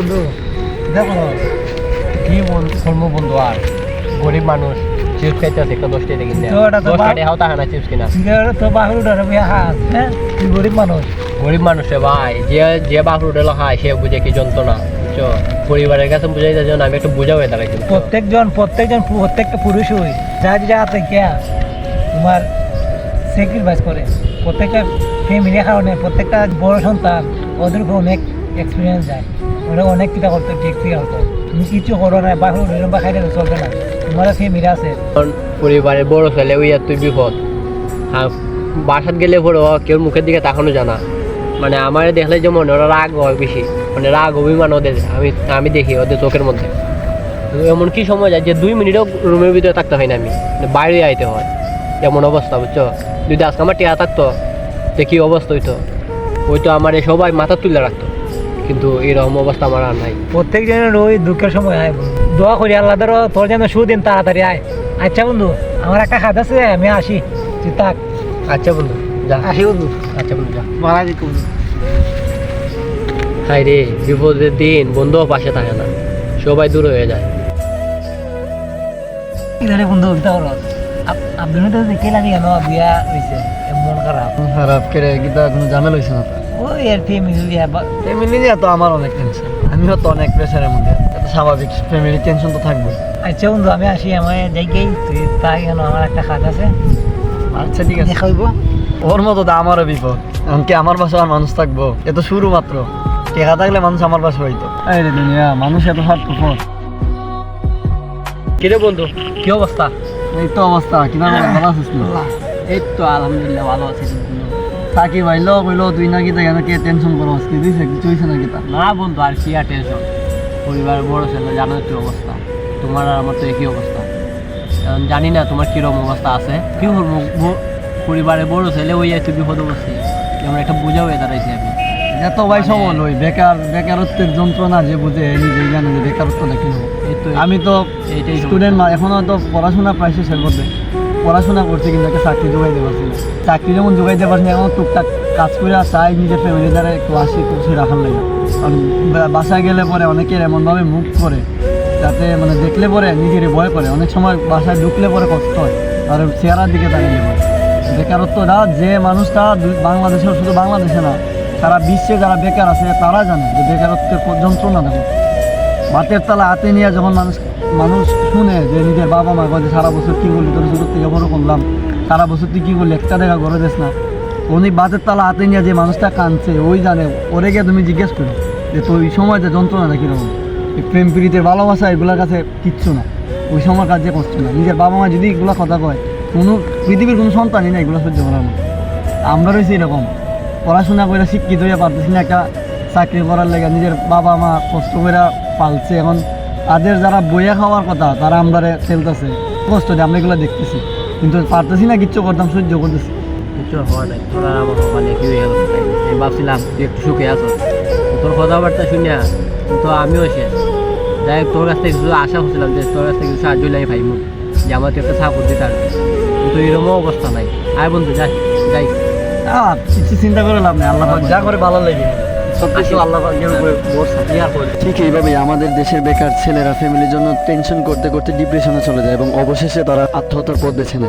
বন্ধু দেখো কি বল করব বন্ধু আর? গরিব মানুষ চিপস খাইতেছে একটা দশ টাকা কিনতে। দশ টাকা হাও তাহা না চিপস কিনা। তো বাহুর ধরে বিয়া হাত হ্যাঁ তুই গরিব মানুষ। গরিব মানুষে ভাই যে যে বাপ রুটেল খায় সে বুঝে কি যন্ত্রণা। বুঝছ পরিবারের কাছে বুঝাইতে জন্য আমি একটু বুঝাও দাঁড়াই কিন্তু। প্রত্যেকজন প্রত্যেকজন প্রত্যেকটা পুরুষই যা যা থেকে তোমার স্যাক্রিফাইস করে। প্রত্যেকটা ফ্যামিলির কারণে প্রত্যেকটা বড় সন্তান ওদের উপর অনেক এক্সপিরিয়েন্স যায়। ওরা অনেক কিতা করতে ঠিক ঠিক হতো তুমি কিছু করো না বাহুর বা খাইলে চলবে না। তোমার ফ্যামিলি আছে। পরিবারের বড় ছেলে, ওই তুই বিপদ। আর বাসাত গেলে ও কেউ মুখের দিকে তাকানো জানা মানে আমার দেখলে যেমন ওরা রাগ হয় বেশি। মানে রাগ, অভিমান ওদের। আমি আমি দেখি ওদের চোখের মধ্যে। এমন কি সময় যায় যে দুই মিনিটও রুমের ভিতরে থাকতে হয় না আমি। মানে বাইরে আইতে হয়। এমন অবস্থা, বুঝছ? যদি আজকে আমার টিয়া থাকতো তো কি অবস্থা হইতো? ওই তো আমার সবাই মাথা তুলে রাখতো। কিন্তু এরকম অবস্থা আমার আর নাই। প্রত্যেক জনের ওই দুঃখের সময় আয় দোয়া করি আল্লাহ ধরো তোর যেন সুদিন তাড়াতাড়ি আয়। আচ্ছা বন্ধু আমার একটা খাত আছে আমি আসি। তুই থাক। আচ্ছা বন্ধু যা। আসি বন্ধু। আচ্ছা বন্ধু যা। মারা যেত হাই রে বিপদের দিন বন্ধুও পাশে থাকে না। সবাই দূর হয়ে যায়। বন্ধু আব্দুল তো দেখে লাগে কেন বিয়া হয়েছে মন খারাপ খারাপ করে গীতা কোনো ঝামেলা না ওই আর ফ্যামিলি বিয়া ফ্যামিলি নিয়ে তো আমার অনেক টেনশন আমিও তো অনেক প্রেশারের মধ্যে স্বাভাবিক ফ্যামিলি টেনশন তো থাকবে আচ্ছা বন্ধু আমি আসি আমার যাই গেই তুই তাই কেন আমার একটা খাত আছে। আচ্ছা ঠিক আছে। দেখাইব। ওর মতো তো আমারও বিপদ। এমনকি আমার বাসা আর মানুষ থাকব? এ তো শুরু মাত্র। টেকা থাকলে মানুষ আমার বাসা হইতো। এই রে দুনিয়া মানুষ এত স্বার্থপর কিরে বন্ধু? কি অবস্থা? এই তো অবস্থা কিনা ভালো আছিস না এই তো আলহামদুলিল্লাহ ভালো আছি তাকি ভাইলো কইলো তুই নাকি তো কেন কে টেনশন করো কি দিছে কিছু হয়েছে নাকি তা। না বন্ধু আর কি আর টেনশন পরিবারের বড় ছেলে জানো কি অবস্থা? তোমার আর আমার তো একই অবস্থা। এখন জানি না তোমার কীরকম অবস্থা আছে। কি করব পরিবারের বড় ছেলে ওই একটু বিপদ অবস্থি যেমন একটা বোঝা হয়ে দাঁড়াইছে আমি। এত ভাই সবল ওই বেকার বেকারত্বের যন্ত্রণা যে বুঝে নিজেই জানে যে বেকারত্বটা কি আমি তো স্টুডেন্ট এখনও তো পড়াশোনা প্রায় শেষের মধ্যে পড়াশোনা করছি কিন্তু একটা চাকরি জোগাইতে পারছি না চাকরি যেমন জোগাইতে পারছি না এখন টুকটাক কাজ করে চাই নিজের ফ্যামিলি দ্বারা একটু আসি খুশি রাখার লাগে। কারণ বাসায় গেলে পরে অনেকের এমনভাবে মুখ করে যাতে মানে দেখলে পরে নিজের ভয় করে। অনেক সময় বাসায় ঢুকলে পরে কষ্ট হয় আর চেহারার দিকে তাকিয়ে পড়ে বেকারত্বটা যে মানুষটা দু- বাংলাদেশে শুধু বাংলাদেশে না সারা বিশ্বে যারা বেকার আছে, তারা জানে যে বেকারত্বের যন্ত্রণা দেখো। ভাতের তালা হাতে নিয়ে যখন মানুষ মানুষ শুনে যে নিজের বাবা মা যে সারা বছর কী করলি, তোর ছোটোর থেকে বড় করলাম, সারা বছর তুই কী করলি, একটা দেখা ঘরে দেশ না। উনি বাতের তালা হাতে নিয়ে যে মানুষটা কাঁদছে, ওই জানে, ওরে গিয়ে তুমি জিজ্ঞেস করো যে তোর ওই সময়তে যন্ত্রণাটা কীরকম? প্রেম প্রীতির ভালোবাসা এগুলোর কাছে কিচ্ছু না। ওই সময় কাজ করছে না। নিজের বাবা মা যদি এগুলো কথা কয়, কোনো পৃথিবীর কোনো সন্তানই না এগুলো সহ্য করার মতো। আমরা রয়েছি এরকম। পড়াশোনা করে শিক্ষিত হয়ে পারতেছি না একটা চাকরি করার লেগে নিজের বাবা মা কষ্ট করে পালছে। এখন তাদের যারা বইয়া খাওয়ার কথা, তারা আমরা ফেলতেছে। কষ্ট দিয়ে, আমরা এগুলো দেখতেছি। কিন্তু পারতেছি না, কিচ্ছু করতাম, সহ্য করতেছি। কিছু হওয়ার নাই, তোর আমার মানে কি হয়ে গেল? ভাবছিলাম, তুই একটু সুখে আছো। তোর কথাবার্তা শুনিয়া তো আমিও শেষ। যাই তোর কাছ থেকে কিছু আশা করছিলাম যে তোর কাছ থেকে কিছু সাহায্য লাগে ভাইমু যে আমার তুই একটা সাপোর্ট দিতে পারবি। কিন্তু এরকম অবস্থা নাই। আয় বন্ধু, যাই যাই। আর কিছু চিন্তা করে লাভ নেই আল্লাহ যা করে ভালো লাগে আল্লাহ ঠিক এইভাবে আমাদের দেশের বেকার ছেলেরা ফ্যামিলির জন্য টেনশন করতে করতে ডিপ্রেশনে চলে যায় এবং অবশেষে তারা আত্মহত্যার পথ বেছে নেয়।